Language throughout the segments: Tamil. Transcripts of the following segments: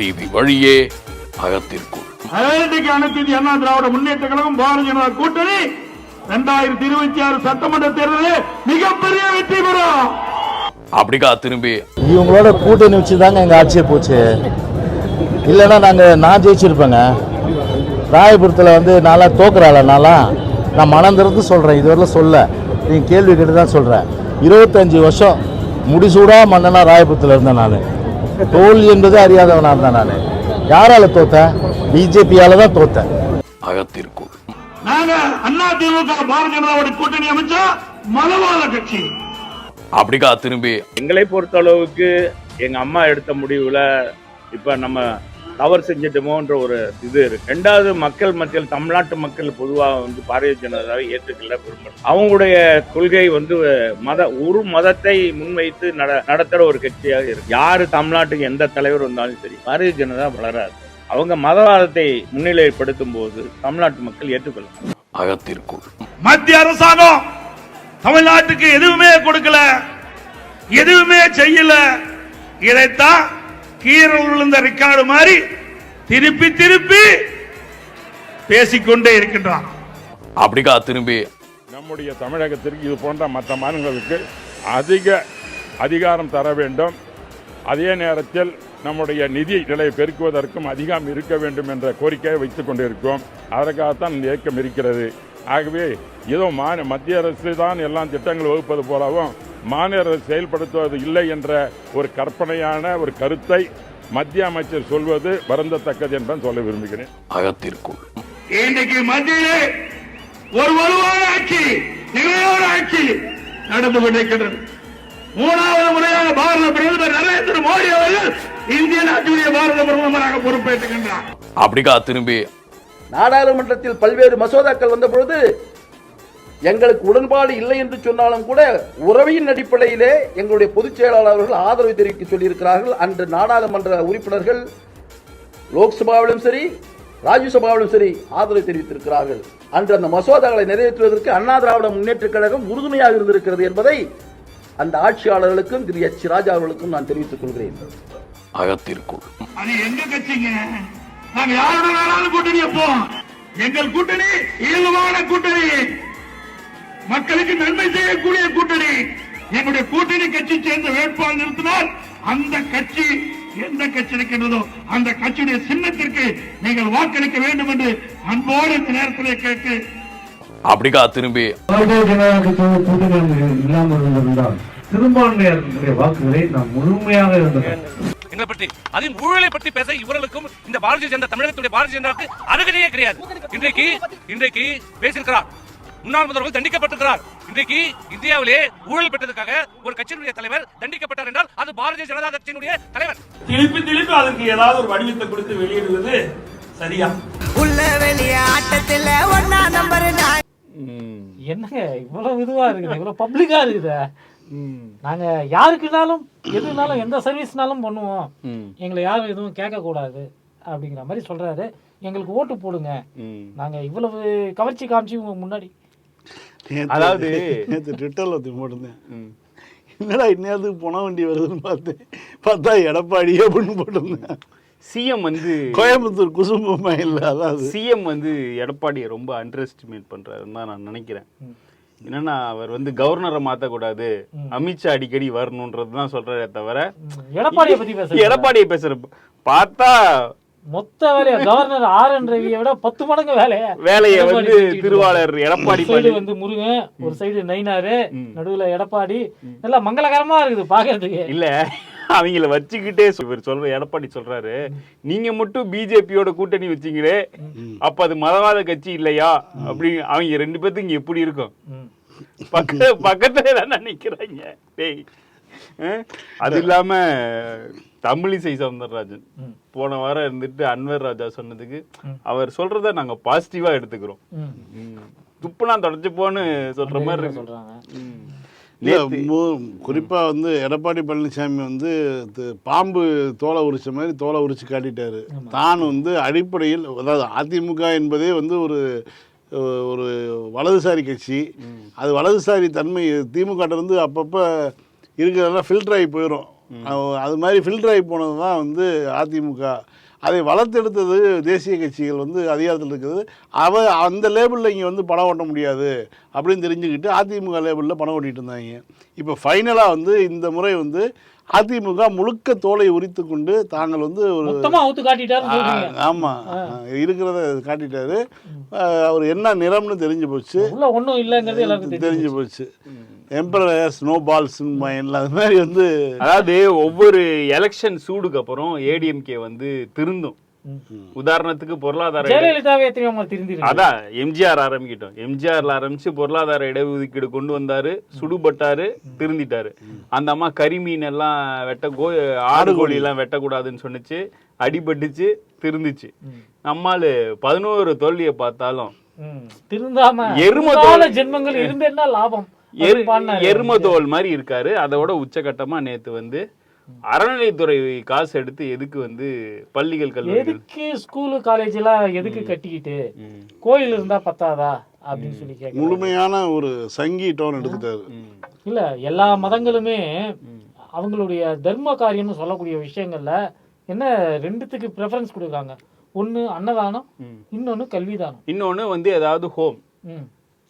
டிவி வழியே அகத்திற்குள். அனைத்துக்கு அனைத்து இந்திய அண்ணா திராவிட முன்னேற்ற கழகம் பாரதிய ஜனதா கூட்டணி இரண்டாயிரத்தி இருபத்தி ஆறு சட்டமன்ற தேர்தலில் மிகப்பெரிய வெற்றி பெறும். அப்படிக்கா திரும்பி. இவங்களோட கூட்டணி வச்சு தாங்க எங்கள் ஆட்சியே போச்சு. இல்லைன்னா நாங்கள் நான் ஜெயிச்சிருப்பேங்க. ராயபுரத்தில் வந்து நான்லாம் தோக்குறாள் நான்லாம்? நான் மனம் திறந்து சொல்கிறேன் இதுவரையிலும் சொல்ல. நீங்கள் கேள்வி கேட்டு தான் சொல்கிறேன் இருபத்தஞ்சி வருஷம் முடிசூடா மன்னனா ராயபுரத்தில் இருந்தேன் நான். தோல்வி என்பது அறியாதவனாக இருந்தேன் நான். யாரால் தோத்தேன்? பிஜேபியால் தான் தோத்தேன். அகத்திற்குள். நாங்க அண்ணா திமுக பாரதிய ஜனதாவோட கூட்டணி அமைச்சா மதவாத கட்சி. அப்படிக்கா திரும்பி. எங்களை பொறுத்த அளவுக்கு எங்க அம்மா எடுத்த முடிவுல இப்ப நம்ம தவறு செஞ்சிட்டோமோன்ற ஒரு இது இருக்கு. ரெண்டாவது மக்கள் மத்தியில் தமிழ்நாட்டு மக்கள் பொதுவாக வந்து பாரதிய ஜனதாவை ஏற்றுக்கல விரும்பல அவங்களுடைய கொள்கை வந்து மத ஒரு மதத்தை முன்வைத்து நட நடத்துற ஒரு கட்சியாக இருக்கு. யாரு தமிழ்நாட்டுக்கு எந்த தலைவர் வந்தாலும் சரி பாரதிய ஜனதா வளராது. அவங்க மதவாதத்தை முன்னிலைப்படுத்தும் போது தமிழ்நாட்டு மக்கள் ஏற்றுக்கொள்ள அகத்திற்குள். மத்திய அரசாங்கம் தமிழ்நாட்டுக்கு எதுவுமே கொடுக்கல எதுவுமே செய்யல. இதைத்தான் கீரல் விழுந்த ரெக்கார்டு மாதிரி திருப்பி திருப்பி பேசிக்கொண்டே இருக்கின்றான். அப்படிக்கா திரும்பி. நம்முடைய தமிழகத்திற்கு இது போன்ற மற்ற மாநிலங்களுக்கு அதிக அதிகாரம் தர வேண்டும். அதே நேரத்தில் நம்முடைய நிதி நிலையை பெருக்குவதற்கும் அதிகம் இருக்க வேண்டும் என்ற கோரிக்கையை வைத்துக் கொண்டிருக்கோம் அதற்காகத்தான் இந்த இயக்கம் இருக்கிறது. ஆகவே ஏதோ மாநில மத்திய அரசு தான் எல்லாம் திட்டங்கள் வகுப்பது போலவும் மாநில அரசு செயல்படுத்துவது இல்லை என்ற ஒரு கற்பனையான ஒரு கருத்தை மத்திய அமைச்சர் சொல்வது வருந்தத்தக்கது என்பதை சொல்ல விரும்புகிறேன். அகத்திற்குள். இன்றைக்கு மத்தியிலே ஒரு வலுவான ஆட்சி நிலையான ஆட்சி நடந்து கொண்டிருக்கின்றது. மூணாவது முறையாக பாரத பிரதமர் நரேந்திர மோடி அவர்கள் இந்திய நாட்டுடைய பாரத பிரதமராக பொறுப்பேற்றுகின்றார். அப்படிக்கா திரும்பி நாடாளுமன்றத்தில் பல்வேறு மசோதாக்கள் வந்த பொழுது எங்களுக்கு உடன்பாடு இல்லை என்று சொன்னாலும் கூட உறவின் அடிப்படையிலே எங்களுடைய பொதுச் செயலாளர் அவர்கள் ஆதரவு தெரிவிக்க சொல்லியிருக்கிறார்கள். அன்று நாடாளுமன்ற உறுப்பினர்கள் லோக்சபாவிலும் சரி ராஜ்யசபாவிலும் சரி ஆதரவு தெரிவித்திருக்கிறார்கள். அன்று அந்த மசோதாக்களை நிறைவேற்றுவதற்கு அண்ணா திராவிட முன்னேற்றக் கழகம் உறுதுணையாக இருந்திருக்கிறது என்பதை அந்த ஆட்சியாளர்களுக்கும் திரு எச். ராஜா அவர்களுக்கும் நான் தெரிவித்துக் கொள்கிறேன். அகத்திற்குள். அது எங்க கட்சிங்க? நாங்க கூட்டணி எங்கள் கூட்டணி இயல்பான கூட்டணி. மக்களுக்கு நன்மை செய்யக்கூடிய கூட்டணி. எங்களுடைய கூட்டணி கட்சி சேர்ந்த வேட்பாளர் நிறுத்தினால் அந்த கட்சி எந்த கட்சி இருக்கின்றதோ அந்த கட்சியுடைய சின்னத்திற்கு நீங்கள் வாக்களிக்க வேண்டும் என்று அன்போடு இந்த நேரத்திலே கேட்டு அப்படிக்கா திரும்பி. இல்லாமல் இருந்திருந்தால் சிறுபான்மையினருடைய வாக்குகளை நாம் முழுமையாக இருந்தோம் எங்களை பற்றி அதில் ஊழலை பற்றி பேச இவர்களுக்கும் இந்த பாரதிய ஜனதா தமிழகத்துடைய பாரதிய ஜனதாவுக்கு அருகதையே கிடையாது. இன்றைக்கு இன்றைக்கு பேசியிருக்கிறார். முன்னாள் முதல்வர் தண்டிக்கப்பட்டிருக்கிறார். இன்றைக்கு இந்தியாவிலே ஊழல் பெற்றதற்காக ஒரு கட்சியினுடைய தலைவர் தண்டிக்கப்பட்டார் என்றால் அது பாரதிய ஜனதா கட்சியினுடைய தலைவர். திருப்பி திருப்பி அதற்கு ஏதாவது ஒரு வடிவத்தை கொடுத்து வெளியிடுவது சரியா? உள்ள வெளிய ஆட்டத்துல ஒன்னா நம்பர் என்னங்க இவ்வளவு இதுவா இருக்குது? இவ்வளவு பப்ளிக்கா இருக்குது. நாங்க யாருக்குனாலும் எதுனாலும் எந்த சர்வீஸ்னாலும் பண்ணுவோம். எங்களை யாரும் எதுவும் கேட்க கூடாது அப்படிங்கிற மாதிரி சொல்றாரு. எங்களுக்கு ஓட்டு போடுங்க. நாங்க இவ்வளவு கவர்ச்சி காமிச்சு உங்க முன்னாடி அதாவது நேற்று ட்விட்டரில் ஒருத்தர் போட்டிருந்தேன். என்னடா இந்நேரத்துக்கு பண வண்டி வருதுன்னு பார்த்தேன். பார்த்தா எடப்பாடி அப்படின்னு போட்டிருந்தேன். சிஎம் வந்து கோயம்புத்தூர் குசும்பமா இல்லை அதாவது சிஎம் வந்து எடப்பாடியை ரொம்ப அண்டர் எஸ்டிமேட் பண்றாருன்னு தான் நான் நினைக்கிறேன். என்னன்னா அவர் வந்து கவர்னரை மாத்தக்கூடாது. அமித்ஷா அடிக்கடி வரணுன்றது தான் சொல்றாரே தவிர எடப்பாடியை பத்தி. எடப்பாடியை பேசுற பார்த்தா மொத்த வேலையை? கவர்னர் ஆர் என் ரவியை விட பத்து மடங்கு வேலையை வேலையை வந்து திருவாளர். எடப்பாடி சைடு வந்து முருகன் ஒரு சைடு நயினாரு நடுவுல எடப்பாடி. நல்லா மங்களகரமா இருக்குது பாக்குறதுக்கு. இல்ல அவங்கள வச்சுக்கிட்டே இவர் சொல்ற எடப்பாடி சொல்றாரு. நீங்க மட்டும் பிஜேபியோட கூட்டணி வச்சீங்களே அப்ப அது மதவாத கட்சி இல்லையா? அப்படி அவங்க ரெண்டு பேத்துக்கு இங்க எப்படி இருக்கும்? பக்க பக்கத்துல தான் நிக்கிறாங்க. டேய்? அது இல்லாம தமிழிசை சவுந்தரராஜன். போன வாரம் இருந்துட்டு அன்வர் ராஜா சொன்னதுக்கு அவர் சொல்றத நாங்க பாசிட்டிவா எடுத்துக்கிறோம். துப்புனா தொடச்சு போன்னு சொல்ற மாதிரி இருக்கு. சொல்றாங்க. ம். இல்ல, நேத்து- மு- குறிப்பா வந்து எடப்பாடி பழனிசாமி வந்து பாம்பு தோலை உரிச்ச மாதிரி தோலை உரிச்சு காட்டிட்டாரு. தான் வந்து அடிப்படையில் அதாவது அதிமுக என்பதே வந்து ஒரு ஒரு வலதுசாரி கட்சி. அது வலதுசாரி தன்மை திமுக இருந்து அப்பப்போ இருக்கிறதெல்லாம் ஃபில்டர் ஆகி போயிடும் அது- மாதிரி ஃபில்டர் ஆகி போனது தான் வந்து அதிமுக. அதை வளர்த்தெடுத்தது தேசிய கட்சிகள் வந்து அதிகாரத்தில் இருக்கிறது அவ அந்த லேபிளில் இங்கே வந்து பணம் ஓட்ட முடியாது அப்படின்னு தெரிஞ்சுக்கிட்டு அதிமுக லேபிளில் பணம் ஓட்டிகிட்டு இருந்தாங்க. இப்போ ஃபைனலாக வந்து இந்த முறை வந்து அதிமுக முழுக்க தோலை உரித்து கொண்டு தாங்கள் வந்து ஒரு ஆமாம் இருக்கிறத காட்டிட்டாரு. அவர் என்ன நிறம்னு தெரிஞ்சு போச்சு. ஒண்ணும் இல்லைங்கிறது தெரிஞ்சு போச்சு. எம்பரர்ஸ் நோ பால்ஸ் அது மாதிரி வந்து அதாவது ஒவ்வொரு எலெக்ஷன் சூடுக்கு அப்புறம் ஏடிஎம்கே வந்து திருந்தும். உதாரணத்துக்கு பொருளாதார ஜெயலலிதாவே எத்தனையோ அதான் எம்ஜிஆர் ஆரம்பிக்கிட்டோம். எம்ஜிஆர்ல ஆரம்பிச்சு பொருளாதார இடஒதுக்கீடு கொண்டு வந்தாரு சுடுபட்டாரு திருந்திட்டாரு. அந்த அம்மா கரிமீன் எல்லாம் வெட்ட கோ ஆடு கோழி எல்லாம் வெட்டக்கூடாதுன்னு சொன்னுச்சு அடிபட்டுச்சு திருந்துச்சு. நம்மாலு பதினோரு தோல்வியை பார்த்தாலும். திருந்தாம எருமை. ஜென்மங்கள் இருந்து என்ன லாபம். எரும தோல் மாதிரி இருக்காரு. அதோட உச்சகட்டமா நேத்து வந்து அறநிலைத்துறை காசு எடுத்து எதுக்கு வந்து பள்ளிகள் கல்லூரிகள்? எதுக்கு ஸ்கூலு காலேஜ் எல்லாம் எதுக்கு கட்டிக்கிட்டு? கோயில் இருந்தா பத்தாதா? அப்படின்னு சொல்லி கேட்க முழுமையான ஒரு சங்கி டோன் எடுத்துட்டாரு இல்ல எல்லா மதங்களுமே அவங்களுடைய தர்ம காரியம்னு சொல்லக்கூடிய விஷயங்கள்ல என்ன ரெண்டுத்துக்கு ப்ரெஃபரன்ஸ் கொடுக்குறாங்க. ஒண்ணு அன்னதானம் இன்னொன்னு கல்விதானம். இன்னொன்னு வந்து ஏதாவது ஹோம் ம்.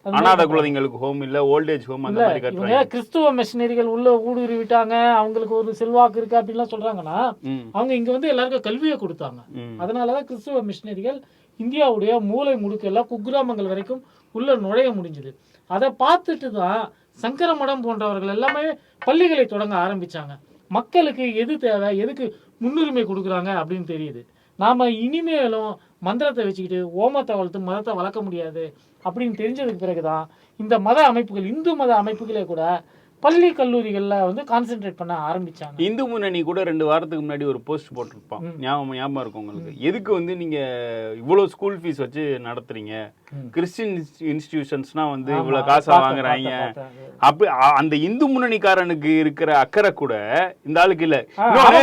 அனாதை குழந்தைங்களுக்கு ஹோம் இல்ல ஓல்டேஜ் ஹோம் அந்த மாதிரி கட்டுறாங்க. கிறிஸ்துவ மிஷினரிகள் உள்ள ஊடுருவி விட்டாங்க அவங்களுக்கு ஒரு செல்வாக்கு இருக்கு அப்படின்லாம் சொல்றாங்கன்னா. அவங்க இங்க வந்து எல்லாருக்கும் கல்வியை கொடுத்தாங்க. அதனாலதான் கிறிஸ்துவ மிஷினரிகள் இந்தியாவுடைய மூலை முடுக்கெல்லாம் குக்கிராமங்கள் வரைக்கும் உள்ள நுழைய முடிஞ்சது. அதை பார்த்துட்டு தான் சங்கர மடம் போன்றவர்கள் எல்லாமே பள்ளிகளை தொடங்க ஆரம்பிச்சாங்க. மக்களுக்கு எது தேவை எதுக்கு முன்னுரிமை கொடுக்குறாங்க அப்படின்னு தெரியுது. நாம இனிமேலும் மந்திரத்தை வச்சுக்கிட்டு ஓமத்தை வளர்த்து மதத்தை வளர்க்க முடியாது அப்படின்னு தெரிஞ்சதுக்கு பிறகுதான் இந்த மத அமைப்புகள் இந்து மத அமைப்புகளே கூட பள்ளி கல்லூரிகள்ல வந்து கான்சென்ட்ரேட் பண்ண ஆரம்பிச்சாங்க. இந்து முன்னணி கூட ரெண்டு வாரத்துக்கு முன்னாடி ஒரு போஸ்ட் போட்டிருப்பான். ஞாபகம் ஞாபகம் இருக்கும் உங்களுக்கு. எதுக்கு வந்து நீங்க இவ்வளவு ஸ்கூல் ஃபீஸ் வச்சு நடத்துறீங்க? கிறிஸ்டின் இன்ஸ்டிடியூஷன்ஸ்னா வந்து இவ்வளவு காசை வாங்குறாங்க. பார்த்தேன், பார்த்தேன். அப்ப அ- அந்த இந்து முன்னணிக்காரனுக்கு இருக்கிற அக்கறை கூட இந்த ஆளுக்கு இல்ல.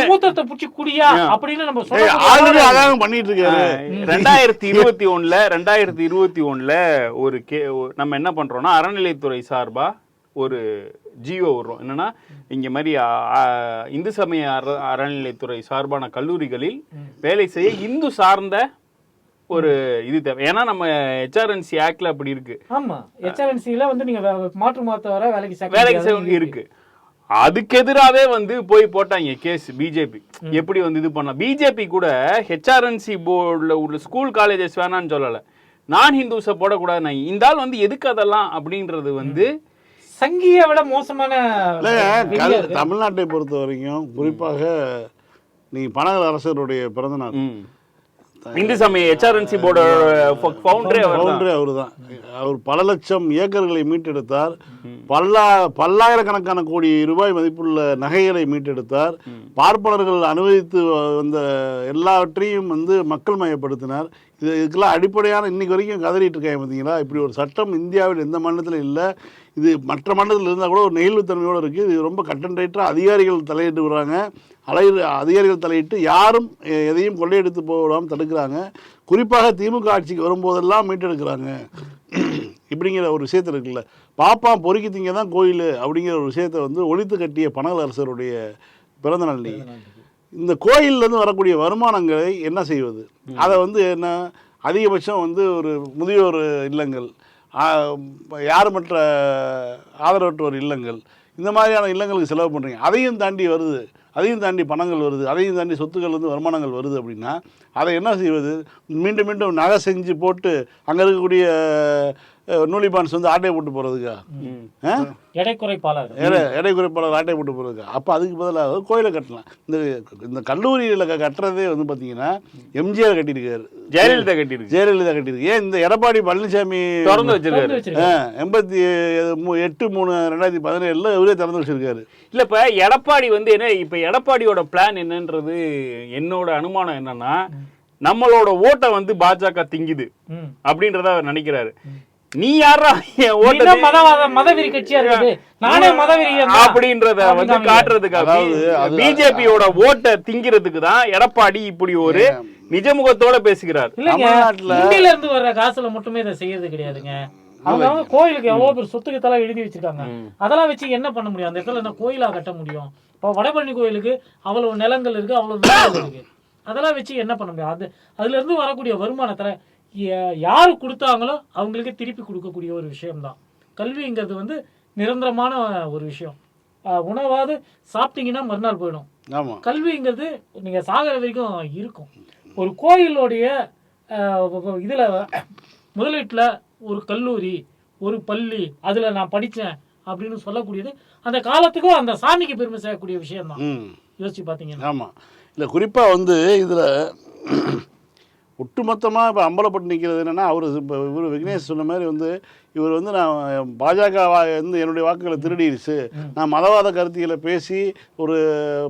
மூத்தத்தை புடிச்சு குடியா அப்படின்னு நம்ம ஆல்ரெடி அதான் பண்ணிட்டு இருக்காரு. ரெண்டாயிரத்தி இருபத்தி ஒண்ணுல ரெண்டாயிரத்தி இருபத்தி ஒண்ணுல ஒரு கே நம்ம என்ன பண்றோம்னா அறநிலைத்துறை சார்பா ஒரு ஜியோ விடுறோம் என்னன்னா இங்க மாதிரி இந்து சமய அற அறநிலைத்துறை சார்பான கல்லூரிகளில் வேலை செய்ய இந்து சார்ந்த ஒரு இது தேவை. ஏன்னா நம்ம ஹெச்ஆர்என்சி ஆக்ட்ல அப்படி இருக்கு. ஆமா. ஹெச்ஆர்என்சில வந்து நீங்க மாற்று மதத்தை வர வேலைக்கு வேலைக்கு இருக்கு. அதுக்கு எதிராவே வந்து போய் போட்டாங்க கேஸ் பிஜேபி எப்படி வந்து இது பண்ணலாம்? பிஜேபி கூட ஹெச்ஆர்என்சி போர்டில் உள்ள ஸ்கூல் காலேஜஸ் வேணான்னு சொல்லல. நான் ஹிந்துஸை போடக்கூடாது நான் இந்த ஆள் வந்து எதுக்கு அதெல்லாம் அப்படின்றது வந்து சங்கியை விட மோசமான. தமிழ்நாட்டை பொறுத்த வரைக்கும் குறிப்பாக நீங்க பனகல் அரசருடைய பிறந்த நாள் ம், இந்து சமய ஹெச்ஆர்என்சி போர்டோட ஃபவுண்டரே அவர் பவுண்டரி அவர் தான் அவர் பல லட்சம் ஏக்கர்களை மீட்டெடுத்தார். பல்லா பல்லாயிரக்கணக்கான கோடி ரூபாய் மதிப்புள்ள நகைகளை மீட்டெடுத்தார். பார்ப்பனர்கள் அனுபவித்து வந்த எல்லாவற்றையும் வந்து மக்கள் மயப்படுத்தினார். இது இதுக்கெல்லாம் அடிப்படையான இன்னைக்கு வரைக்கும் கதறிட்டு இருக்காங்க பார்த்தீங்களா இப்படி ஒரு சட்டம் இந்தியாவில் எந்த மாநிலத்திலும் இல்லை. இது மற்ற மாநிலத்தில் இருந்தால் கூட ஒரு நெகிழ்வுத்தன்மையோடு இருக்குது இது ரொம்ப கட்டன்டைட்டாக அதிகாரிகள் தலையிட்டு வர்றாங்க அலை அதிகாரிகள் தலையிட்டு யாரும் எதையும் கொள்ளையடித்து போக விடாமல் தடுக்கிறாங்க. குறிப்பாக திமுக ஆட்சிக்கு வரும்போதெல்லாம் மீட்டெடுக்கிறாங்க. இப்படிங்கிற ஒரு விஷயத்தில் இருக்குல்ல. பாப்பா பொறுக்கி திங்க தான் கோயில் அப்படிங்கிற ஒரு விஷயத்தை வந்து ஒழித்து கட்டிய பனகல் அரசருடைய பிறந்த நாள் இந்த கோயில்லேருந்து வரக்கூடிய வருமானங்களை என்ன செய்வது? அதை வந்து என்ன? அதிகபட்சம் வந்து ஒரு முதியோர் இல்லங்கள். யாருமற்ற ஆதரவற்றோர் இல்லங்கள். இந்த மாதிரியான இல்லங்களுக்கு செலவு பண்ணுறீங்க அதையும் தாண்டி வருது. அதையும் தாண்டி பணங்கள் வருது. அதையும் தாண்டி சொத்துக்கள் வந்து வருமானங்கள் வருது அப்படின்னா அதை என்ன செய்வது? மீண்டும் மீண்டும் நகை செஞ்சு போட்டு அங்கே இருக்கக்கூடிய நூலிபான்ஸ் வந்து ஆட்டையை போட்டு போகிறதுக்கா எடை குறைப்பாளர். எடை குறைப்பாளர் ஆட்டை போட்டு போகிறதுக்கு அப்போ அதுக்கு பதிலாக கோயிலை கட்டலாம். இந்த இந்த கல்லூரியில் கட்டுறதே வந்து பார்த்தீங்கன்னா எம்ஜிஆர் கட்டியிருக்காரு. ஜெயலலிதா கட்டியிருக்கு. ஜெயலலிதா கட்டியிருக்கு. ஏன் இந்த எடப்பாடி பழனிசாமி திறந்து வச்சிருக்காரு. எண்பத்தி மூ- எட்டு மூணு ரெண்டாயிரத்தி பதினேழுல இவரே திறந்து வச்சிருக்காரு. இல்ல இப்ப எடப்பாடி வந்து என்ன இப்ப எடப்பாடியோட பிளான் என்னன்றது என்னோட அனுமானம் என்னன்னா நம்மளோட ஓட்டை வந்து பாஜக திங்குது. அப்படின்றத அவர் நினைக்கிறாரு. நீ யாரா என் ஓட்டை நீதான் மதவாத மதவெறி கட்சியா இருக்குது? நானே மதவெறி அப்படின்றத வந்து காட்டுறதுக்காக பிஜேபியோட ஓட்டை திங்கிறதுக்கு தான் எடப்பாடி இப்படி ஒரு நிஜமுகத்தோட பேசுகிறார். இந்தியில இருந்து வர்ற காசுல மட்டுமே இதை செய்யறது கிடையாதுங்க. அவங்க அவங்க கோயிலுக்கு எவ்வளவு பேர் சொத்துக்கு தலை எழுதி வச்சிருக்காங்க. அதெல்லாம் வச்சு என்ன பண்ண முடியும்? அந்த இடத்துல என்ன கோயிலா கட்ட முடியும்? இப்போ வடபழனி கோயிலுக்கு அவ்வளவு நிலங்கள் இருக்கு அவ்வளவு இருக்கு. அதெல்லாம் வச்சு என்ன பண்ண முடியும்? அது அதுல இருந்து வரக்கூடிய வருமானத்துல யாரு கொடுத்தாங்களோ அவங்களுக்கு திருப்பி கொடுக்கக்கூடிய ஒரு விஷயம்தான். கல்விங்கிறது வந்து நிரந்தரமான ஒரு விஷயம். உணவாவது சாப்பிட்டீங்கன்னா மறுநாள் போயிடும். ஆமாம் கல்விங்கிறது நீங்க சாகிற வரைக்கும் இருக்கும். ஒரு கோயிலுடைய இதில் முதலீட்டில் ஒரு கல்லூரி ஒரு பள்ளி அதில் நான் படித்தேன் அப்படின்னு சொல்லக்கூடியது அந்த காலத்துக்கும் அந்த சாமிக்கு பெருமை சேர்க்கக்கூடிய விஷயம்தான். ம். யோசிச்சு பார்த்தீங்கன்னா ஆமாம் இல்லை குறிப்பாக வந்து இதில் ஒட்டுமொத்தமாக இப்போ அம்பலப்பட்டு நிற்கிறது என்னென்னா அவர் இப்போ இவர் விக்னேஷ் சொன்ன மாதிரி வந்து இவர் வந்து நான் பாஜக வந்து என்னுடைய வாக்குகளை திருடிடுச்சு நான் மதவாத கருத்துக்களை பேசி ஒரு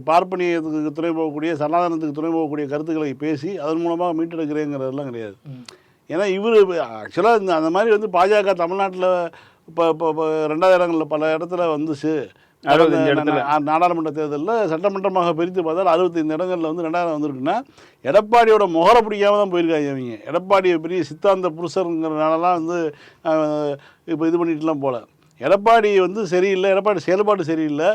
பார்ப்பனியத்துக்கு துணை போகக்கூடிய சனாதனத்துக்கு துணை போகக்கூடிய கருத்துக்களை பேசி அதன் மூலமாக மீட்டெடுக்கிறேங்கிறதெல்லாம் கிடையாது. ஏன்னா இவர் ஆக்சுவலாக இந்த அந்த மாதிரி வந்து பாஜக தமிழ்நாட்டில் இப்போ இப்போ இப்போ ரெண்டாயிரங்களில் பல இடத்துல வந்துச்சு. நாடாளுமன்ற தேர்தலில் சட்டமன்றமாக பிரித்து பார்த்தால் அறுபத்தைந்து இடங்களில் வந்து ரெண்டாயிரம் வந்திருக்குன்னா எடப்பாடியோட முகரை பிடிக்காம தான் போயிருக்காங்க அவங்க எடப்பாடி பெரிய சித்தாந்த புருஷருங்கிறனாலலாம் வந்து இப்போ இது பண்ணிட்டுலாம் போல. எடப்பாடி வந்து சரியில்லை எடப்பாடி செயல்பாடு சரியில்லை.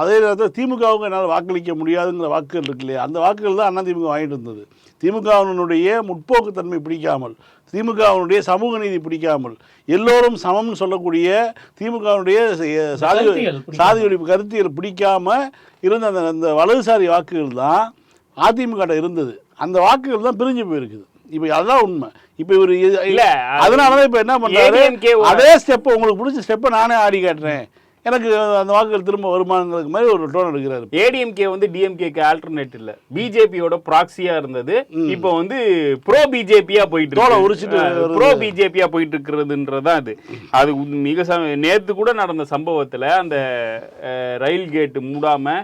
அதே நேரத்தில் திமுகவுக்கு என்னால் வாக்களிக்க முடியாதுங்கிற வாக்குகள் இருக்கு இல்லையா? அந்த வாக்குகள் தான் அதிமுக வாங்கிட்டு இருந்தது திமுகவினுடைய முற்போக்குத்தன்மை பிடிக்காமல் திமுகவினுடைய சமூக நீதி பிடிக்காமல் எல்லோரும் சமம்னு சொல்லக்கூடிய திமுகவினுடைய சாதி. சாதி ஒழிப்பு கருத்தியல் பிடிக்காம இருந்த அந்த அந்த வலதுசாரி வாக்குகள் தான் அதிமுக இருந்தது. அந்த வாக்குகள் தான் பிரிஞ்சு போயிருக்குது. இப்போ அதுதான் உண்மை. இப்போ இவர் இல்ல, அது அதனாலதான் இப்போ என்ன பண்றாரு? அதே ஸ்டெப் உங்களுக்கு பிடிச்ச ஸ்டெப்பை நானே ஆடி காட்டுறேன். எனக்கு அந்த வாக்குகள் திரும்ப வருமானங்களுக்கு மாதிரி ஒரு டோன் எடுக்கிறாரு. ஏடிஎம்கே வந்து டிஎம்கேக்கு ஆல்டர்னேட் இல்ல. பிஜேபியோட ப்ராக்சியா இருந்தது. இப்போ வந்து ப்ரோ பிஜேபியா போயிட்டு தோலை உரிச்சிட்டு. ப்ரோ பிஜேபியா போயிட்டு இருக்கிறதுன்றதான் அது. அது மிக நேத்து கூட நடந்த சம்பவத்துல அந்த ரயில் கேட் மூடாம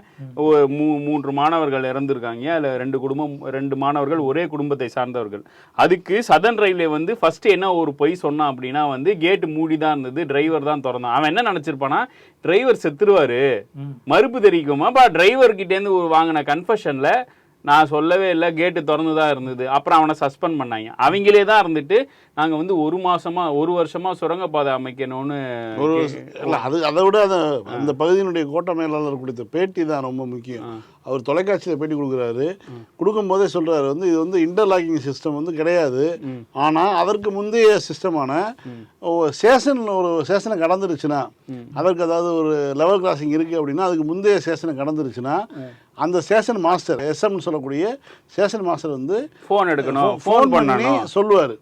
மூன்று மாணவர்கள் இறந்திருக்காங்க. அதுல ரெண்டு குடும்பம் ரெண்டு மாணவர்கள் ஒரே குடும்பத்தை சார்ந்தவர்கள். அதுக்கு சதன் ரயில்வே வந்து ஃபர்ஸ்ட் என்ன ஒரு பொய் சொன்னான் அப்படின்னா வந்து கேட் மூடி தான் இருந்தது. டிரைவர் தான் திறந்தான். அவன் என்ன நினைச்சிருப்பானா டிரைவர் செத்துருவாரு. மறுப்பு தெரிவிக்குமா? பா டிரைவர் கிட்டேருந்து ஒரு வாங்கின கன்ஃபஷன்ல நான் சொல்லவே இல்லை கேட்டு திறந்து தான் இருந்தது. அப்புறம் அவனை சஸ்பெண்ட் பண்ணாங்க. அவங்களே தான் இருந்துட்டு நாங்கள் வந்து ஒரு மாசமா ஒரு வருஷமா சுரங்கப்பாதை அமைக்கணும்னு ஒரு இல்லை அது அதை விட அந்த அந்த பகுதியினுடைய கோட்ட மேலாளர் கொடுத்த பேட்டி தான் ரொம்ப முக்கியம். அவர் தொலைக்காட்சியில் பேட்டி கொடுக்குறாரு. கொடுக்கும்போதே சொல்றாரு வந்து இது வந்து இன்டர்லாக்கிங் சிஸ்டம் வந்து கிடையாது. ஆனால் அதற்கு முந்தைய சிஸ்டமான சேஷன் ஒரு சேஷனை கடந்துருச்சுன்னா அதற்கு அதாவது ஒரு லெவல் கிராசிங் இருக்குது அப்படின்னா அதுக்கு முந்தைய சேஷனை கடந்துருச்சுன்னா அந்த ஸ்டேஷன் மாஸ்டர் எஸ்எம்னு சொல்லக்கூடிய ஸ்டேஷன் மாஸ்டர் வந்து ஃபோன் எடுக்கணும். ஃபோன் பண்ணி சொல்லுவார்.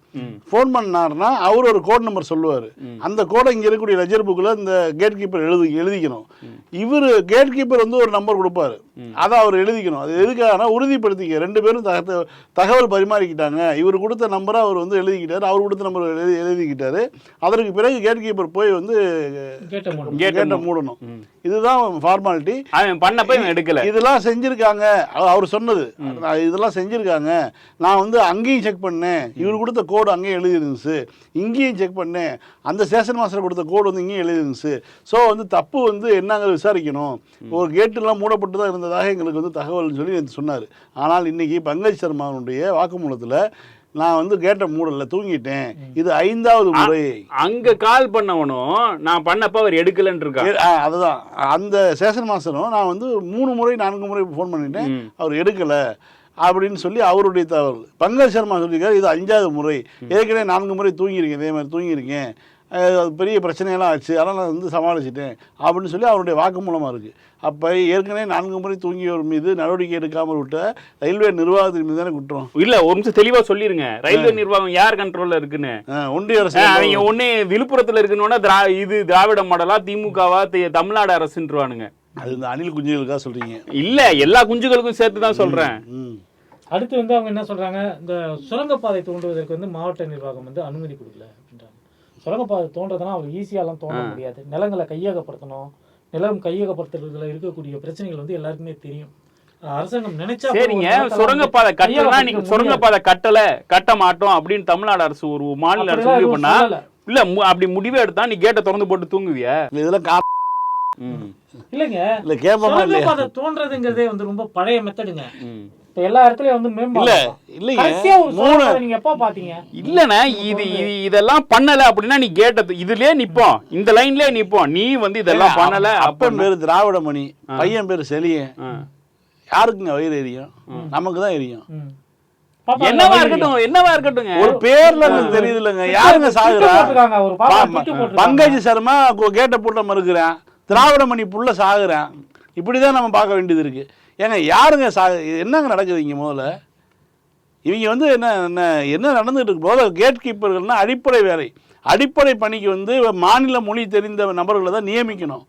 ஃபோன் பண்ணாருன்னா அவர் ஒரு கோட் நம்பர் சொல்லுவார். அந்த கோடை இங்கே இருக்கக்கூடிய லெஜர் புக்கில் இந்த கேட் கீப்பர் எழுதி எழுதிக்கணும். இவர் கேட் கீப்பர் வந்து ஒரு நம்பர் கொடுப்பாரு. அதை அவர் எழுதிக்கணும். அது எதுக்காகனா உறுதிப்படுத்திக்க. ரெண்டு பேரும் தக- தகவல் பரிமாறிக்கிட்டாங்க. இவர் கொடுத்த நம்பரை அவர் வந்து எழுதிக்கிட்டாரு. அவர் கொடுத்த நம்பர் எழுதி எழுதிக்கிட்டாரு. அதற்கு பிறகு கேட் கீப்பர் போய் வந்து கேட்ட மூடணும். இதுதான் ஃபார்மாலிட்டி பண்ணப்ப இவன் எடுக்கல. இதெல்லாம் இதெல்லாம் செஞ்சுருக்காங்க அவர் சொன்னது. இதெல்லாம் செஞ்சுருக்காங்க. நான் வந்து அங்கேயும் செக் பண்ணேன். இவர் கொடுத்த கோடு அங்கேயும் எழுதிருந்துச்சு இங்கேயும் செக் பண்ணேன். அந்த ஸ்டேஷன் மாஸ்டர் கொடுத்த கோடு வந்து இங்கேயும் எழுதிருந்துச்சு ஸோ வந்து தப்பு வந்து என்னங்கிறது விசாரிக்கணும். ஒரு கேட்டுலாம் மூடப்பட்டு தான் இருந்ததாக எங்களுக்கு வந்து தகவல்னு சொல்லி சொன்னார். ஆனால் இன்னைக்கு பங்கஜ் சர்மாவுடைய வாக்குமூலத்தில் நான் வந்து கேட்டை மூடல தூங்கிட்டேன். இது ஐந்தாவது முறை. அங்க கால் பண்ணவனும் நான் பண்ணப்ப அவர் எடுக்கலன்னு இருக்கா ஏ- ஆ, அதுதான். அந்த சேஷன் மாஸ்டரும் நான் வந்து மூணு முறை நான்கு முறை ஃபோன் பண்ணிட்டேன். அவர் எடுக்கல அப்படின்னு சொல்லி அவருடைய தகவல் பங்கஜ் சர்மா சொல்லியிருக்காரு இது அஞ்சாவது முறை. ஏற்கனவே நான்கு முறை தூங்கியிருக்கேன் இதே மாதிரி தூங்கியிருக்கேன். பெரிய பிரச்சனையெல்லாம் ஆச்சு. அதனால் நான் வந்து சமாளிச்சிட்டேன். அப்படின்னு சொல்லி அவருடைய வாக்குமூலமாக இருக்குது அப்போ ஏற்கனவே நான்கு முறை தூங்கியவர் மீது நடவடிக்கை எடுக்காமல் விட்ட ரயில்வே நிர்வாகத்தின் மீது தானே குற்றம்? இல்ல ஒரு நிமிஷம் தெளிவா சொல்லிருங்க. ரயில்வே நிர்வாகம் யார் கண்ட்ரோல்ல இருக்குன்னு? ஒன்றிய அரசு அவங்க ஒண்ணு விழுப்புரத்துல இருக்கணும்னா திரா இது திராவிட மாடலா திமுகவா தமிழ்நாடு அரசுன்றவானுங்க. அது இந்த அணில் குஞ்சுகளுக்காக சொல்கிறீங்க இல்ல எல்லா குஞ்சுகளுக்கும் சேர்த்து தான் சொல்றேன். ம். அடுத்து வந்து அவங்க என்ன சொல்றாங்க? இந்த சுரங்கப்பாதை தோண்டுவதற்கு வந்து மாவட்ட நிர்வாகம் வந்து அனுமதி கொடுக்கல. சுரங்கப்பாதை தோன்றதுனா அவங்க ஈஸியாலாம் தோண்ட முடியாது. நிலங்களை கையகப்படுத்தணும். நிலம் கையகப்படுத்துறதுல இருக்கக்கூடிய பிரச்சனைகள் வந்து எல்லாருக்குமே தெரியும். அரசாங்கம் நினைச்சா சரிங்க. சுரங்கப்பாதை கட்டலாம் நீங்க. சுரங்கப்பாதை கட்டல கட்ட மாட்டோம் அப்படின்னு தமிழ்நாடு அரசு ஒரு மாநில அரசு முடிவு பண்ணா. இல்ல மு- அப்படி முடிவே எடுத்தா நீ கேட்டை திறந்து போட்டு தூங்குவிய? இதெல்லாம் கா இல்லைங்க. இல்லை சுரங்கப்பாதை தோன்றதுங்கிறதே வந்து ரொம்ப பழைய மெத்தடுங்க இப்ப எல்லா இடத்துலயும் வந்து இல்ல மூணு நீங்க எப்ப பாத்தீங்க? இல்லண்ணே இது இது இதெல்லாம் பண்ணல அப்படின்னா நீ கேட்டது இதுலயே நிப்போம். இந்த லைன்லயே நிப்போம். நீ வந்து இதெல்லாம் பண்ணல அப்பன் பேரு திராவிடமணி பையன் பேரு செலியன். யாருக்குங்க வயிறு எரியும்? நமக்கு தான் எரியும். என்னவா இருக்கட்டும் என்னவா இருக்கட்டுங்க ஒரு பேர்ல எனக்கு தெரியுது இல்லைங்க யாருங்க சாகுறா. பங்கஜ் சர்மா கேட்ட பூட்ட மறுக்கிறேன். திராவிடமணி புள்ள சாகுறேன். இப்படிதான் நம்ம பார்க்க வேண்டியது இருக்கு. ஏங்க யாருங்க சா என்னங்க நடக்குது இங்கே முதல்ல? இவங்க வந்து என்ன என்ன என்ன நடந்துகிட்டு இருக்கு? முதல்ல கேட் கீப்பர்கள்னால் அடிப்படை வேலை. அடிப்படை பணிக்கு வந்து மாநில மொழி தெரிந்த நபர்களை தான் நியமிக்கணும்.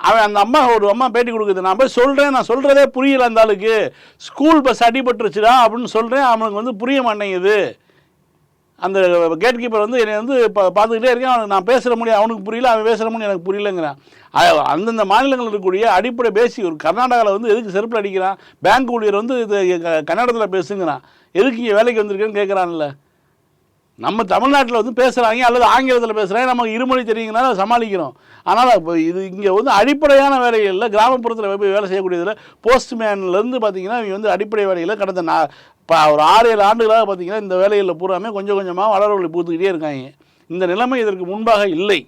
அவன் அந்த அம்மா ஒரு அம்மா பேட்டி கொடுக்குது. நான் போய் சொல்கிறேன் நான் சொல்கிறதே புரியல அந்த ஆளுக்கு. ஸ்கூல் பஸ் அடிபட்டுருச்சுடா அப்படின்னு சொல்கிறேன் அவனுக்கு வந்து புரிய மாட்டேங்குது. அந்த கேட் கீப்பர் வந்து என்னை வந்து பா பார்த்துக்கிட்டே இருக்கேன். அவனுக்கு நான் பேசுகிற முடியும் அவனுக்கு புரியல அவன் பேசுகிற முடியும் எனக்கு புரியலங்கிறான். அந்தந்த மாநிலங்களில் இருக்கக்கூடிய அடிப்படை பேசி ஒரு கர்நாடகாவில் வந்து எதுக்கு செருப்பில் அடிக்கிறான்? பேங்க் ஊழியர் வந்து இது க- கன்னடத்தில் பேசுங்கிறான். எதுக்கு இங்கே வேலைக்கு வந்திருக்கேன்னு கேட்குறான்ல நம்ம தமிழ்நாட்டில் வந்து பேசுகிறாங்க அல்லது ஆங்கிலத்தில் பேசுகிறாங்க நமக்கு இருமொழி தெரியுங்கனால சமாளிக்கிறோம். ஆனால் இப்போ இது இங்கே வந்து அடிப்படையான வேலைகளில் கிராமப்புறத்தில் போய் வேலை செய்யக்கூடியதில் போஸ்ட்மேன்லேருந்து பார்த்தீங்கன்னா இவங்க வந்து அடிப்படை வேலைகளில் கடந்த நான் இப்போ ஒரு ஆறு ஏழு ஆண்டுகளாக பார்த்தீங்கன்னா இந்த வேலைகளில் பூராமே கொஞ்சம் கொஞ்சமாக வளர்வழி பூத்துக்கிட்டே இருக்காங்க. இந்த நிலைமை இதற்கு முன்பாக இல்லை.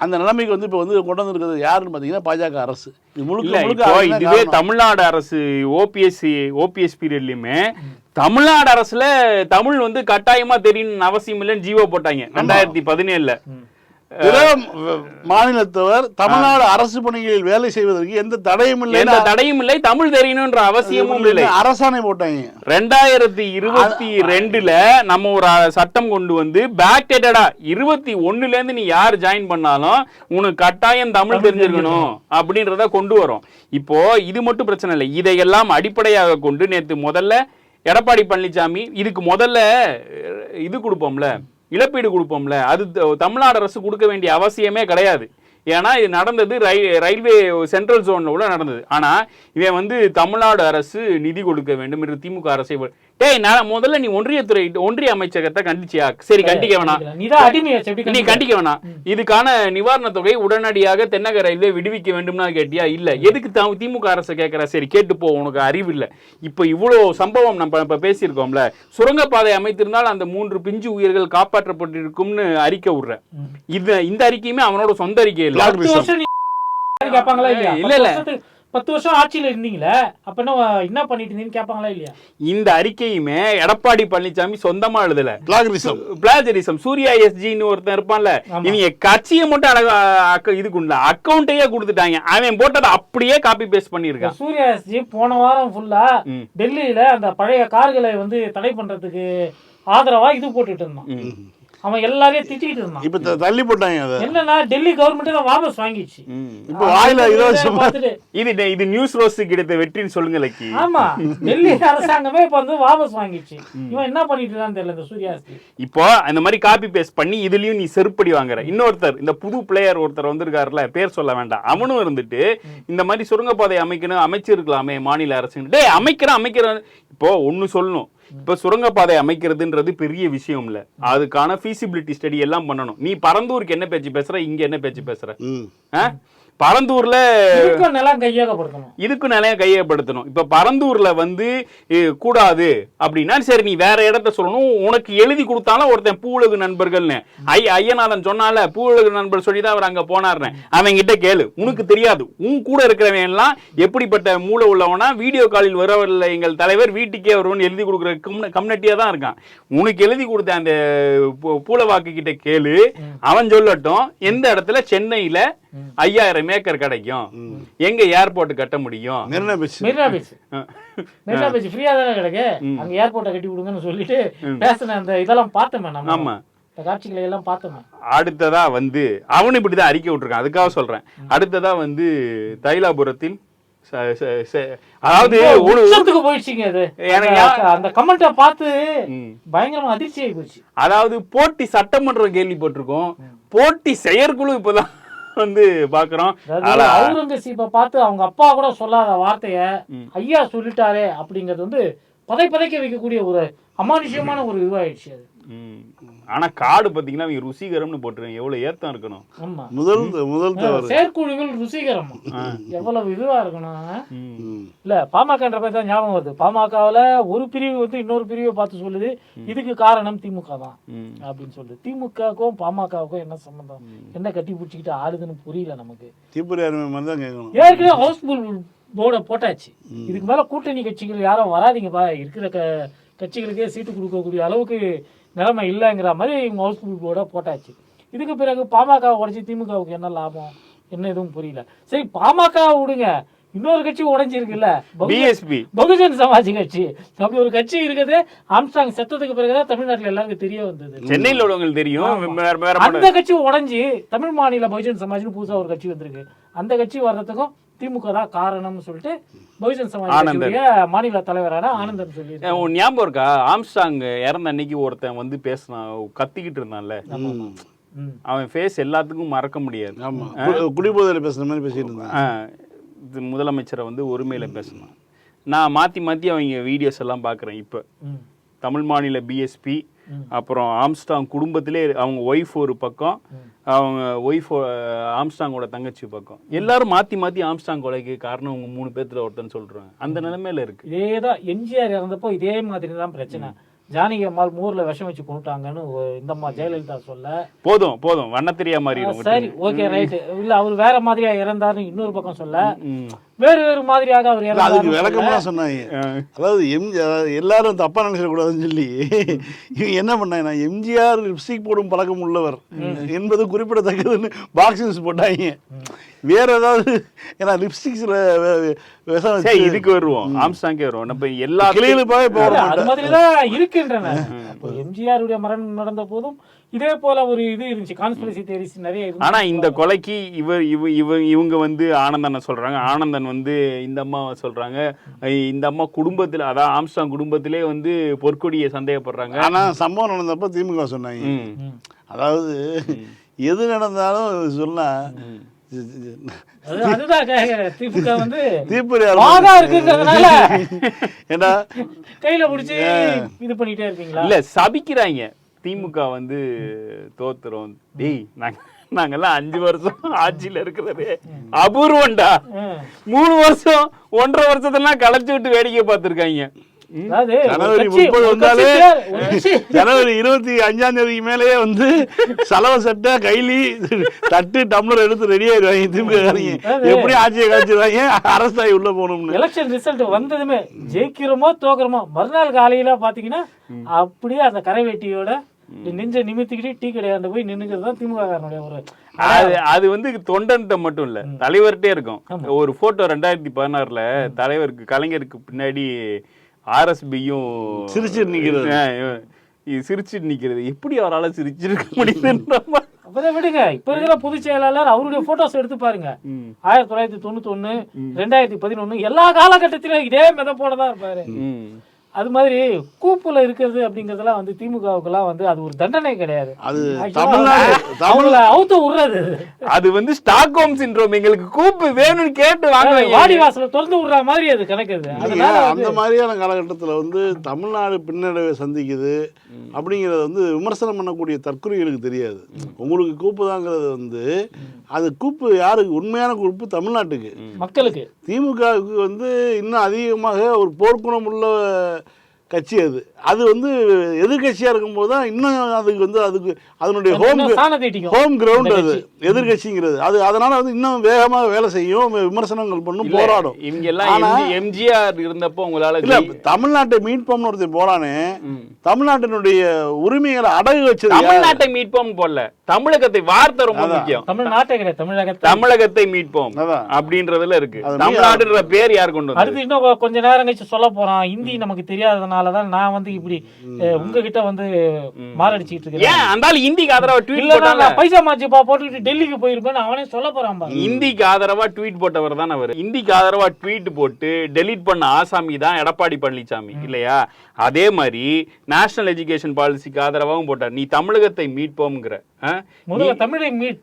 அந்த நிலைமைக்கு வந்து இப்போ வந்து கொண்டு வந்திருக்கிறது யாருன்னு பார்த்தீங்கன்னா பாஜக அரசு. இது முழுக்க இதுவே. தமிழ்நாடு அரசு ஓபிஎஸ் ஓபிஎஸ் பீரியட்லயுமே தமிழ்நாடு அரசுல தமிழ் வந்து கட்டாயமா தெரியணும்னு அவசியம் இல்லைன்னு ஜீவோ போட்டாங்க ரெண்டாயிரத்தி பதினேழுல. மாநிலத்தவர் தமிழ்நாடு அரசு பணிகளில் வேலை செய்வதற்கு எந்த தடையும் இல்லை எந்த தடையும் இல்லை தமிழ் தெரியணும்ன்ற அவசியமும் இல்லை அரசாணை போட்டாங்க. ரெண்டாயிரத்தி இருபத்தி ரெண்டுல நம்ம ஒரு சட்டம் கொண்டு வந்து பேக் டேட்டடா இருபத்தி ஒண்ணுல இருந்து நீ யார் ஜாயின் பண்ணாலும் உனக்கு கட்டாயம் தமிழ் தெரிஞ்சிருக்கணும். அப்படின்றத கொண்டு வரோம். இப்போ இது மட்டும் பிரச்சனை இல்லை. இதையெல்லாம் அடிப்படையாக கொண்டு நேத்து முதல்ல எடப்பாடி பழனிசாமி இதுக்கு முதல்ல இது கொடுப்போம்ல இழப்பீடு கொடுப்போம்ல அது தமிழ்நாடு அரசு கொடுக்க வேண்டிய அவசியமே கிடையாது. ஏன்னா இது நடந்தது ரை ரயில்வே சென்ட்ரல் ஜோனில் கூட நடந்தது. ஆனால் இவன் வந்து தமிழ்நாடு அரசு நிதி கொடுக்க வேண்டும் என்று திமுக அரசை டேய் நான் முதல்ல நீ ஒன்றியத்துறை ஒன்றிய அமைச்சகத்தை கண்டிச்சியா? சரி கண்டிக்க வேணாம். நீ? கண்டிக்க வேணாம். இதுக்கான நிவாரணத் தொகை உடனடியாக தென்னக ரயில்வே விடுவிக்க வேண்டும்னா கேட்டியா? இல்ல. எதுக்கு த- திமுக அரசு கேட்கற? சரி கேட்டு போ உனக்கு அறிவு இல்ல. இப்போ இவ்வளோ சம்பவம் நம்ம இப்ப பேசியிருக்கோம்ல. சுரங்கப்பாதை அமைத்திருந்தால் அந்த மூன்று பிஞ்சு உயிர்கள் காப்பாற்றப்பட்டிருக்கும்னு அறிக்கை விடுற. இது இந்த அறிக்கையுமே அவனோட சொந்த அறிக்கை இல்ல. இல்ல, பத்து வருஷம் ஆட்சியில இருந்தீங்களே அப்ப என்ன என்ன பண்ணிட்டு இருந்தீங்கன்னு கேட்பாங்களா இல்லையா? இந்த அறிக்கையுமே எடப்பாடி பழனிசாமி சொந்தமா எழுதல. பிளாகரிசம். பிளாஜரிசம் சூர்யா எஸ்ஜின்னு ஒருத்தன் இருப்பான்ல. இவங்க கட்சியை மட்டும் அடக அக்க- இதுக்கு உள்ள அக்கௌண்ட்டையே கொடுத்துட்டாங்க. அவன் போட்டதை அப்படியே காப்பி பேஸ்ட் பண்ணியிருக்கான். சூர்யா எஸ்ஜி போன வாரம் ஃபுல்லா. டெல்லியில அந்த பழைய கார்களை வந்து தடை பண்றதுக்கு ஆதரவா இது போட்டுட்டு இருந்தான். அவன் எல்லாரையும் திட்டிட்டு இருந்தான். இப்போ தள்ளி போட்டாங்க அதை. என்னன்னா டெல்லி கவர்மெண்ட் தான் வாபஸ் வாங்கிச்சு இப்போ வாயில பார்த்துட்டு இது இது நியூஸ் ரோஸ் கிடைத்த வெற்றின்னு சொல்லுங்க லக்கி. ஆமா. டெல்லி அரசாங்கமே இப்ப வந்து வாபஸ் வாங்கிச்சு இவன் என்ன பண்ணிட்டு இருக்கான்னு தெரியல இந்த சூர்யா எஸ்ஜி இப்போ அந்த மாதிரி காப்பி பேஸ்ட் பண்ணி இதுலயும் நீ செருப்படி வாங்குற. இன்னொருத்தர் இந்த புது பிளேயர் ஒருத்தர் வந்திருக்காருல பேர் சொல்ல வேண்டாம். அவனும் இருந்துட்டு இந்த மாதிரி சுரங்கப்பாதை அமைக்கணும் அமைச்சிருக்கலாமே மாநில அரசு டேய் அமைக்கிறேன் அமைக்கிறேன். இப்போ ஒன்னு சொல்லணும். இப்போ சுரங்கப்பாதை அமைக்கிறதுன்றது பெரிய விஷயம் இல்ல அதுக்கான ஃபீசிபிலிட்டி ஸ்டடி எல்லாம் பண்ணணும். நீ பரந்தூருக்கு என்ன பேச்சு பேசுற? இங்க என்ன பேச்சு பேசுற? பரந்தூர்ல இதுக்கும் நிலம் கையகப்படுத்தணும். இதுக்கு நிலைய கையப்படுத்தணும் இப்ப பரந்தூர்ல வந்து கூடாது. அப்படின்னா சரி நீ வேற இடத்த சொல்லணும். உனக்கு எழுதி கொடுத்தாலும் ஒருத்தன் பூவுலகு நண்பர்கள்னு. ஐ ஐயநாதன் சொன்னால பூவுலகு நண்பர் சொல்லி தான் அவர் அங்க போனார்னு. அவன் கிட்ட கேளு. உனக்கு தெரியாது. உன் கூட இருக்கிறவன் எல்லாம் எப்படிப்பட்ட மூளை உள்ளவனா? வீடியோ காலில் வரவில்லை எங்கள் தலைவர் வீட்டுக்கே வருவன் எழுதி கொடுக்குற கம்யூனிட்டியா தான் இருக்கான். உனக்கு எழுதி கொடுத்த அந்த பூலவாக்கு கிட்ட கேளு. அவன் சொல்லட்டும் எந்த இடத்துல? சென்னையில ஐயாயிரம் ஏக்கர் கிடைக்கும். எங்க ஏர்போர்ட் கட்ட முடியும்? Marina beach Marina beach Marina beach ஃப்ரீயா தானே கிடக்கு? அங்க ஏர்போர்ட்டை கட்டி கொடுங்கன்னு சொல்லிட்டு பேசின அந்த இதெல்லாம் பார்த்தோமே நம்ம. ஆமா. காட்சிகளை எல்லாம் பார்த்தோமே. அடுத்ததா வந்து அவனு இப்படிதான் அறிக்கை விட்டுருக்கான். அதுக்காக சொல்றேன். அடுத்ததா வந்து தைலாபுரத்தில் அதாவது உச்சத்துக்கு போயிடுச்சுங்க அது எனக்கு அந்த- கமெண்ட்டை பார்த்து. பயங்கரமா அதிர்ச்சி ஆகி போச்சு. அதாவது போட்டி சட்டமன்றம் கேள்விப்பட்டிருக்கோம். போட்டி செயற்குழு இப்பதான் வந்து பாக்குறோம் அவுரங்கசீப்பை பார்த்து அவங்க அப்பா கூட சொல்லாத வார்த்தைய ஐயா சொல்லிட்டாரே அப்படிங்கிறது வந்து பதை பதைக்க வைக்கக்கூடிய ஒரு அமானுஷ்யமான ஒரு இதுவாயிடுச்சு அது. ஆனா காடு பாத்தீங்கன்னா அவங்க ருசிகரம்னு போட்டுருங்க எவ்வளவு ஏத்தம் இருக்கணும். ஆமா. முதல் முதல் தவறு. செயற்குழுவில் ருசிகரம். எவ்வளவு இதுவா இருக்கணும். இல்ல பாமகன்ற பேர் தான் ஞாபகம் வருது. பாமகவுல ஒரு பிரிவு வந்து இன்னொரு பிரிவை பார்த்து சொல்லுது. இதுக்கு காரணம் திமுக தான். அப்படின்னு சொல்லுது. திமுகவுக்கும் பாமகவுக்கும் என்ன சம்பந்தம்? என்ன கட்டி பிடிச்சிக்கிட்டு ஆடுதுன்னு புரியல நமக்கு. தீப்பொறி அருமை மாதிரி தான் கேட்கணும். ஏற்கனவே ஹவுஸ்ஃபுல் போர்டை போட்டாச்சு. இதுக்கு மேல கூட்டணி கட்சிகள் யாரும் வராதீங்கப்பா. இருக்கிற க கட்சிகளுக்கே சீட்டு கொடுக்கக்கூடிய அளவுக்கு நிலைமை இல்லைங்கிற மாதிரி இவங்க ஹவுஸ்ஃபுல் போர்டை போட்டாச்சு. இதுக்கு பிறகு பாமக உடைச்சி திமுகவுக்கு என்ன லாபம்? என்ன எதுவும் புரியல. சரி பாமக விடுங்க. இன்னொரு கட்சி உடைஞ்சிருக்குல்ல. பிஎஸ்பி பகுஜன் சமாஜ் கட்சி. அப்படி ஒரு கட்சி இருக்குது. ஆம்ஸ்டாங் செத்ததுக்கு பிறகுதான் தமிழ்நாட்டுல எல்லாருக்கும் தெரிய வந்தது. சென்னையில் உள்ளவங்களுக்கு தெரியும். அந்த கட்சி உடைஞ்சு தமிழ் மாநில பகுஜன் சமாஜ்னு புதுசா ஒரு கட்சி வந்திருக்கு. அந்த கட்சி வர்றதுக்கும் திமுக தான் காரணம்னு சொல்லிட்டு பகுஜன் சமாஜ் ஆனந்தன். கட்சியுடைய மாநில தலைவரான ஆனந்தன் சொல்லி ஞாபகம் இருக்கா? ஆம்ஸ்டாங் இறந்த அன்னைக்கு ஒருத்தன் வந்து பேசினான் கத்திக்கிட்டு இருந்தான்ல. அவன் ஃபேஸ் எல்லாத்துக்கும் மறக்க முடியாது. குடிபோதையில பேசுற மாதிரி பேசிட்டு இது முதலமைச்சரை வந்து ஒருமையில பேசினான். நான் மாத்தி மாத்தி அவங்க வீடியோஸ் எல்லாம் பார்க்குறேன் இப்போ. தமிழ் மாநில பிஎஸ்பி அப்புறம் ஆம்ஸ்டாங் குடும்பத்திலே அவங்க ஒய்ஃப் ஒரு பக்கம் அவங்க ஒய்ஃப் ஆம்ஸ்டாங்கோட தங்கச்சி பக்கம். எல்லாரும் மாத்தி மாத்தி ஆம்ஸ்டாங் கொலைக்கு காரணம் உங்க மூணு பேர்த்துல ஒருத்தன் சொல்றாங்க. அந்த நிலைமையில இருக்கு. இதேதான் எம்ஜிஆர் இறந்தப்போ இதே மாதிரி தான் பிரச்சனை ஜானகி அம்மாள் மூர்ல விஷம் வச்சு கொண்டுட்டாங்கன்னு இந்த அம்மா ஜெயலலிதா சொல்ல. போதும் போதும். வண்ணத்தெரியா மாறிடும் சரி ஓகே ரைட் இல்ல அவர் வேற மாதிரியா இறந்தாருன்னு இன்னொரு பக்கம் சொல்ல. வேறு வேறு மாதிரியாக அவர் அதுக்கு இறந்தாருன்னு விளக்கமா சொல்ல. சொன்னாங்க. அதாவது எம்ஜி அதாவது எல்லாரும் தப்பா நினைச்சிடக்கூடாதுன்னு சொல்லி இவங்க என்ன பண்ணாங்க எம்ஜிஆர் லிப்ஸ்டிக் போடும் பழக்கம் உள்ளவர் என்பது குறிப்பிடத்தக்கதுன்னு பாக்ஸிங்ஸ் போட்டாங்க. வேற ஏதாவது ஏன்னா லிப்ஸ்டிக்ஸ்ல விஷம் இதுக்கு வருவோம். ஆம்ஸ்டாங்கே வருவோம். நம்ம எல்லா போக இல்ல, அது மாட்டேன் மாதிரிதான் இருக்கின்றன. இப்போ எம்ஜிஆருடைய மரணம் நடந்த போதும் இதே போல ஒரு இது இருந்துச்சு. கான்ஸ்பிரசி தேரிஸ் நிறைய. ஆனா இந்த கொலைக்கு இவர் இவ இவ இவங்க வந்து ஆனந்தனை சொல்றாங்க. ஆனந்தன் வந்து இந்த அம்மா சொல்றாங்க. இந்த அம்மா குடும்பத்துல அதான் ஆம்ஸ்டாங் குடும்பத்திலே வந்து பொற்கொடியை சந்தேகப்படுறாங்க. ஆனா சம்பவம் நடந்தப்ப திமுக சொன்னாங்க. அதாவது எது நடந்தாலும் சொன்னா அது- அதுதான் கேக்குறேன். திமுக வந்து தீப்பொறி வாதா இருக்குங்கிறதுனால ஏன்னா கையில புடிச்சு இது பண்ணிட்டே இருக்கீங்களா? இல்ல சபிக்கிறாங்க. திமுக வந்து தோத்துறோம் டேய் நாங்க நாங்கெல்லாம் அஞ்சு வருஷம் ஆட்சியில இருக்கிறது. அபூர்வம்டா. மூணு வருஷம் ஒன்றரை வருஷத்தெல்லாம் களைச்சு விட்டு வேடிக்கை பார்த்திருக்காங்க. ஜனவரி முப்பது வந்தாலே ஜனவரி இருபத்தி அஞ்சாம் தேதிக்கு மேலேயே வந்து சலவ சட்டை கைலி தட்டு டம்ளர் எடுத்து ரெடி ஆயிடுவாங்க. திமுக அது- எப்படி ஆட்சியை காய்ச்சிடுவாங்க அரசு ஆகி உள்ள போகணும்னு. எலெக்ஷன் ரிசல்ட் வந்ததுமே ஜெயிக்கிறோமோ தோக்குறோமோ மறுநாள் காலையில பாத்தீங்கன்னா அப்படியே அந்த கரை வெட்டியோட நெஞ்ச நிமித்திக்கிட்டு டீ கடையாண்டு போய் நின்னுக்கிறது தான் திமுக ஒரு அது அது வந்து தொண்டன்ட்ட மட்டும் இல்ல தலைவர்கிட்டே இருக்கும். ஒரு போட்டோ ரெண்டாயிரத்தி பதினாறுல தலைவருக்கு கலைஞருக்கு பின்னாடி ஆர்எஸ்பியும் சிரிச்சுட்டு நிக்கிறது. சிரிச்சுட்டு நிக்கிறது எப்படி அவரால சிரிச்சிருக்க முடியுதுன்ற. அப்பதான் விடுங்க இப்ப இருக்கிற பொதுச் செயலாளர் அவருடைய போட்டோஸ் எடுத்து பாருங்க ஆயிரத்தி தொள்ளாயிரத்தி தொண்ணூத்தி ஒண்ணு ரெண்டாயிரத்தி பதினொன்னு எல்லா காலகட்டத்திலும் இதே மெதப்போட தான் இருப்பாரு. அது மாதிரி கூப்புல இருக்கிறது அப்படிங்கறதெல்லாம் வந்து திமுகவுக்குலாம் வந்து அது ஒரு தண்டனை கிடையாது. அது தமிழ்நாடு அவங்க- தமிழ் அவங்கள அவுத்து விடுறது. அது வந்து ஸ்டாக்ஹோம் சிண்ட்ரோம். எங்களுக்கு கூப்பு வேணும்னு கேட்டு வாடி வாங்க வாசல திறந்து விடுற மாதிரி அது கணக்கு அது இல்லைங்க, அதனால வந்து அந்த மாதிரியான காலகட்டத்தில் வந்து தமிழ்நாடு பின்னடைவை சந்திக்குது அப்படிங்கிறத வந்து விமர்சனம் பண்ணக்கூடிய தற்கொலைகளுக்கு தெரியாது. உங்களுக்கு கூப்புதாங்கிறது வந்து அது கூப்பு யாருக்கு? உண்மையான கூப்பு தமிழ்நாட்டுக்கு. மக்களுக்கு. திமுகவுக்கு வந்து இன்னும் அதிகமாக ஒரு போர்க்குணம் உள்ள கட்சி அது. அது வந்து எதிர்கட்சியா இருக்கும்போது தான் இன்னும் அதுக்கு வந்து அதுக்கு அதனுடைய ஹோம். ஹோம் கிரவுண்ட் அது. கட்சி. எதிர்கட்சிங்கிறது. அது அதனால வந்து இன்னும் வேகமாக வேலை செய்யும் விமர்சனங்கள் பண்ணும் போராடும். இவங்க எல்லாம் ஆனா- எம்ஜிஆர் இருந்தப்போ உங்களால இல்ல தமிழ்நாட்டை மீட் பண்ண ஒருத்தன் போறானே தமிழ்நாட்டினுடைய உரிமைகளை அடகு வச்சது? தமிழ்நாட்டை மீட்போம் போடல. தமிழகத்தை வார்த்தை ரொம்ப முக்கியம். தமிழ்நாட்டை தமிழகத்தை தமிழகத்தை மீட்போம். அப்படின்றதுல இருக்கு. தமிழ்நாடுன்ற பேர் யார் கொண்டு அடுத்து இன்னும் கொஞ்ச நேரம் கழிச்சு சொல்ல போறான். ஹிந்தி நமக்கு தெரியாததுனால தான் நான் வந்து இப்படி உங்ககிட்ட வந்து மாரடிச்சிட்டு இருக்கேன் அந்த ஆளு இந்திக்கு ஆதரவா ட்வீட் போட்டாங்க. பைசா மாச்சிப்பா போட்டுக்கிட்டு டெல்லிக்கு போயிருப்பேன் அவனே சொல்ல போறான் இந்திக்கு ஆதரவா ட்வீட் போட்டவர் தான் அவர். இந்திக்கு ஆதரவா ட்வீட் போட்டு டெலீட் பண்ண ஆசாமி தான் எடப்பாடி பழனிசாமி இல்லையா? அதே மாதிரி நேஷனல் எஜுகேஷன் பாலிசிக்கு ஆதரவாகவும் போட்டார். நீ தமிழகத்தை மீட்போம்ங்கிற தமிழை மீட்.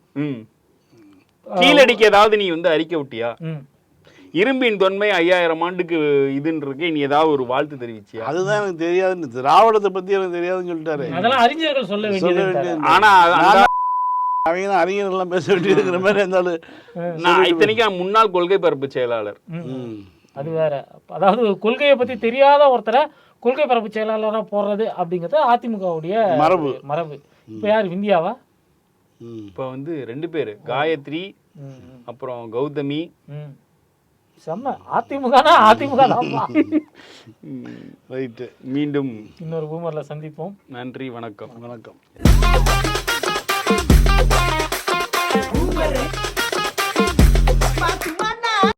கீழடிக்கு ஏதாவது நீ வந்து அறிக்கை விட்டியா. இரும்பின் தொன்மை ஐயாயிரம் ஆண்டுக்கு இதுன்னு இருக்கு நீ ஏதாவது ஒரு வாழ்த்து தெரிவிச்சியா? அதுதான் எனக்கு தெரியாதுன்னு. திராவிடத்தை பத்தி எனக்கு தெரியாதுன்னு சொல்லிட்டாரு. அதெல்லாம் அறிஞர்கள் சொல்ல வேண்டியது ஆனா அவங்க தான் அறிஞர்கள்லாம் பேச வேண்டியிருக்கிற மாதிரி இருந்தாலும் நான் இத்தனைக்கும் முன்னாள் கொள்கை பரப்பு செயலாளர். அது வேற. அதாவது கொள்கையை பத்தி தெரியாத ஒருத்தரை கொள்கை பரப்பு செயலாளராக போடுறது அப்படிங்கிறது அதிமுகவுடைய மரபு. மரபு. இப்போ யார் இந்தியாவா. இப்ப வந்து ரெண்டு பேரு. காயத்ரி அப்புறம் கௌதமி. செம்ம. அதிமுகனா அதிமுக ரைட்டு மீண்டும் இன்னொரு பூமரில் சந்திப்போம். நன்றி வணக்கம். வணக்கம்.